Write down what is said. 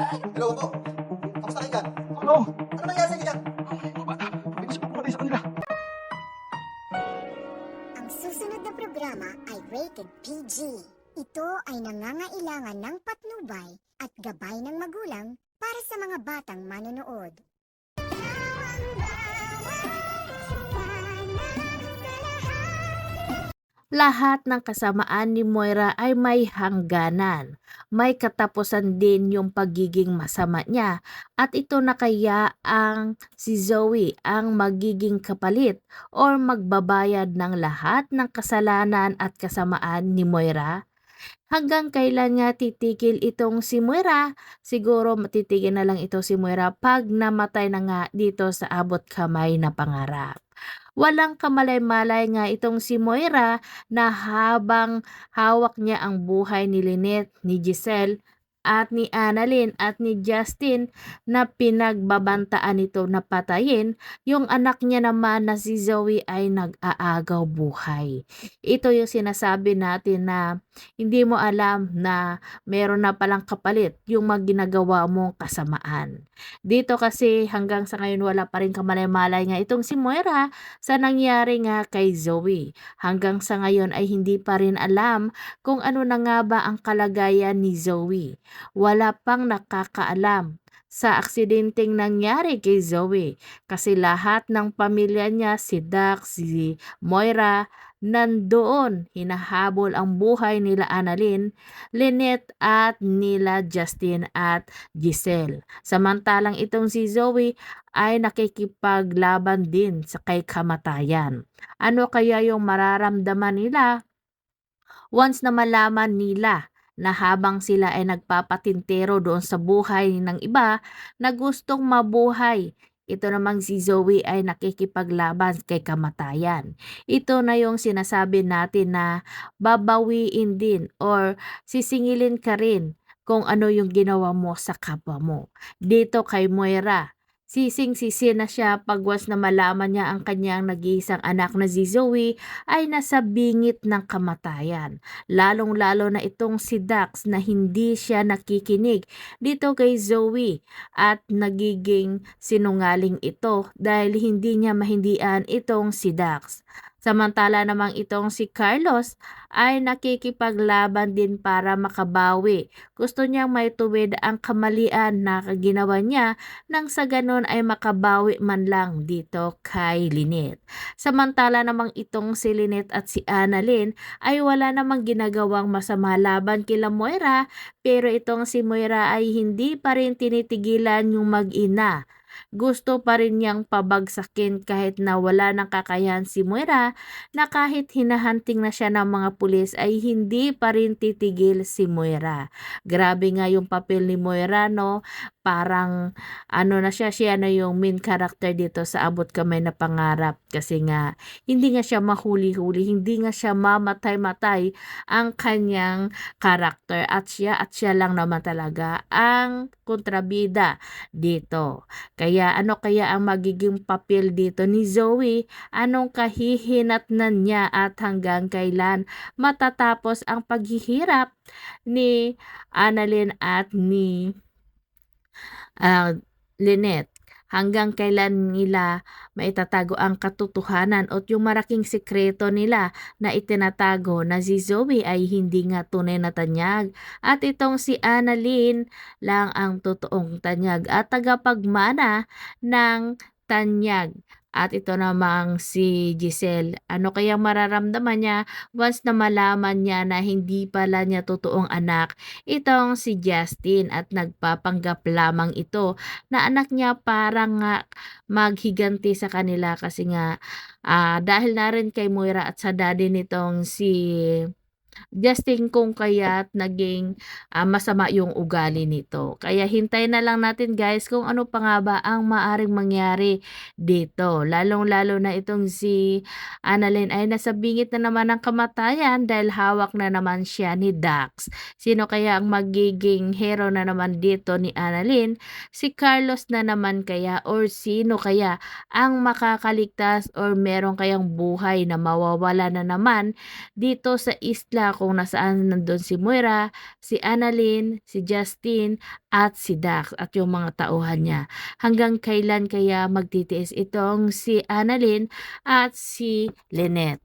Hello po. Kamusta kayo dyan? Ano? Ano nangyari sa inyo dyan? Mga bata, hindi ko siya pumatay sa kanila. Ang susunod na programa ay rated PG. Ito ay nangangailangan ng patnubay at gabay ng magulang para sa mga batang manonood. Lahat ng kasamaan ni Moira ay may hangganan. May katapusan din yung pagiging masama niya at ito na kaya ang si Zoe ang magiging kapalit or magbabayad ng lahat ng kasalanan at kasamaan ni Moira? Hanggang kailan nga titigil itong si Moira? Siguro matitigil na lang ito si Moira pag namatay na nga dito sa abot kamay na pangarap. Walang kamalay-malay nga itong si Moira na habang hawak niya ang buhay ni Lynette, ni Giselle, at ni Annalyn at ni Justin na pinagbabantaan nito na patayin, yung anak niya naman na si Zoe ay nag-aagaw buhay. Ito yung sinasabi natin na hindi mo alam na meron na palang kapalit yung magginagawa mong kasamaan. Dito kasi hanggang sa ngayon wala pa rin kamalay-malay nga itong si Moira sa nangyari nga kay Zoe. Hanggang sa ngayon ay hindi pa rin alam kung ano na nga ba ang kalagayan ni Zoe. Wala pang nakakaalam sa aksidenteng nangyari kay Zoe kasi lahat ng pamilya niya, si Dax, si Moira, nandoon hinahabol ang buhay nila Annalyn, Lynette at nila Justin at Giselle. Samantalang itong si Zoe ay nakikipaglaban din sa kay kamatayan. Ano kaya yung mararamdaman nila once na malaman nila na habang sila ay nagpapatintero doon sa buhay ng iba na gustong mabuhay. Ito namang si Zoe ay nakikipaglaban kay kamatayan. Ito na yung sinasabi natin na babawiin din or sisingilin ka rin kung ano yung ginawa mo sa kapwa mo. Dito kay Moira, Sising-sisi na siya pagwas na malaman niya ang kanyang nag-iisang anak na si Zoe ay nasa bingit ng kamatayan. Lalong-lalo na itong si Dax na hindi siya nakikinig dito kay Zoe at nagiging sinungaling ito dahil hindi niya mahindian itong si Dax. Samantala namang itong si Carlos ay nakikipaglaban din para makabawi. Gusto niyang maituwid ang kamalian na ginawa niya nang sa ganon ay makabawi man lang dito kay Lynette. Samantala namang itong si Lynette at si Annalyn ay wala namang ginagawang masama laban kila Moira pero itong si Moira ay hindi pa rin tinitigilan yung mag-ina gusto pa rin niyang pabagsakin kahit na wala ng kakayahan si Moira na kahit hinahanting na siya ng mga pulis ay hindi pa rin titigil si Moira. Grabe nga yung papel ni Moira no, parang ano na siya, siya na yung main character dito sa Abot Kamay na Pangarap kasi nga hindi nga siya mahuli-huli, hindi nga siya mamatay-matay ang kanyang karakter at siya at siya lang naman talaga ang kontrabida dito. Kaya ano kaya ang magiging papel dito ni Zoe? Anong kahihinatnan niya at hanggang kailan matatapos ang paghihirap ni Annalyn at ni uh, Lynette? Hanggang kailan nila maitatago ang katotohanan at yung maraking sekreto nila na itinatago na si Zoe ay hindi nga tunay na tanyag at itong si Annalyn lang ang totoong tanyag at tagapagmana ng tanyag. At ito namang si Giselle, ano kaya mararamdaman niya once na malaman niya na hindi pala niya totoong anak? Itong si Justin at nagpapanggap lamang ito na anak niya parang nga maghiganti sa kanila kasi nga ah, dahil na rin kay Moira at sa daddy nitong si Justin kung kaya't naging ah, masama yung ugali nito. Kaya hintayin na lang natin guys kung ano pa nga ba ang maaring mangyari dito. Lalong-lalo na itong si Annalyn ay nasa bingit na naman ng kamatayan dahil hawak na naman siya ni Dax. Sino kaya ang magiging hero na naman dito ni Annalyn? Si Carlos na naman kaya or sino kaya ang makakaligtas or meron kayang buhay na mawawala na naman dito sa isla kung nasaan nandun si Moira, si Annalyn, si Justin, at si Dax at yung mga tauhan niya. Hanggang kailan kaya magtitiis itong si Annalyn at si Lynette.